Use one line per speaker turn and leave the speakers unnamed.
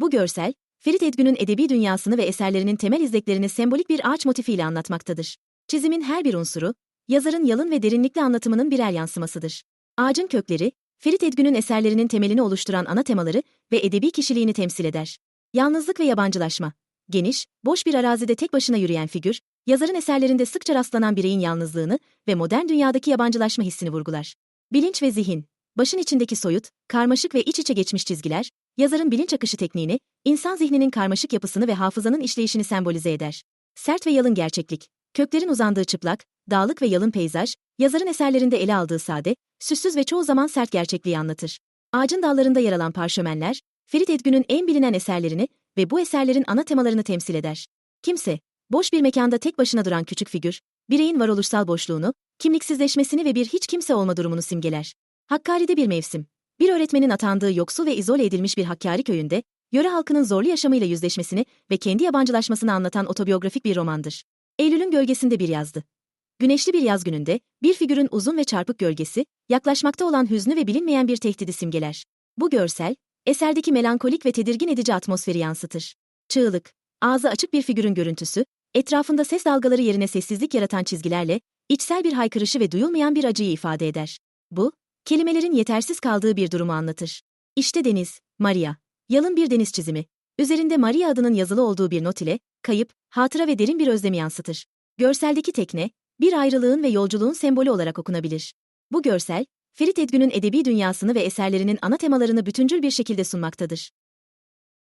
Bu görsel, Ferit Edgün'ün edebi dünyasını ve eserlerinin temel izleklerini sembolik bir ağaç motifiyle anlatmaktadır. Çizimin her bir unsuru, yazarın yalın ve derinlikli anlatımının birer yansımasıdır. Ağacın kökleri, Ferit Edgün'ün eserlerinin temelini oluşturan ana temaları ve edebi kişiliğini temsil eder. Yalnızlık ve yabancılaşma. Geniş, boş bir arazide tek başına yürüyen figür, yazarın eserlerinde sıkça rastlanan bireyin yalnızlığını ve modern dünyadaki yabancılaşma hissini vurgular. Bilinç ve zihin. Başın içindeki soyut, karmaşık ve iç içe geçmiş çizgiler, yazarın bilinç akışı tekniğini, insan zihninin karmaşık yapısını ve hafızanın işleyişini sembolize eder. Sert ve yalın gerçeklik. Köklerin uzandığı çıplak, dağlık ve yalın peyzaj, yazarın eserlerinde ele aldığı sade, süssüz ve çoğu zaman sert gerçekliği anlatır. Ağacın dallarında yer alan parşömenler, Ferit Edgün'ün en bilinen eserlerini ve bu eserlerin ana temalarını temsil eder. Kimse, boş bir mekanda tek başına duran küçük figür, bireyin varoluşsal boşluğunu, kimliksizleşmesini ve bir hiç kimse olma durumunu simgeler. Hakkari'de bir mevsim. Bir öğretmenin atandığı yoksul ve izole edilmiş bir Hakkari köyünde, yöre halkının zorlu yaşamıyla yüzleşmesini ve kendi yabancılaşmasını anlatan otobiyografik bir romandır. Eylül'ün gölgesinde bir yazdı. Güneşli bir yaz gününde, bir figürün uzun ve çarpık gölgesi, yaklaşmakta olan hüznü ve bilinmeyen bir tehdidi simgeler. Bu görsel, eserdeki melankolik ve tedirgin edici atmosferi yansıtır. Çığlık, ağzı açık bir figürün görüntüsü, etrafında ses dalgaları yerine sessizlik yaratan çizgilerle, içsel bir haykırışı ve duyulmayan bir acıyı ifade eder. Bu, kelimelerin yetersiz kaldığı bir durumu anlatır. İşte deniz, Maria. Yalın bir deniz çizimi. Üzerinde Maria adının yazılı olduğu bir not ile, kayıp, hatıra ve derin bir özlemi yansıtır. Görseldeki tekne, bir ayrılığın ve yolculuğun sembolü olarak okunabilir. Bu görsel, Ferit Edgün'ün edebi dünyasını ve eserlerinin ana temalarını bütüncül bir şekilde sunmaktadır.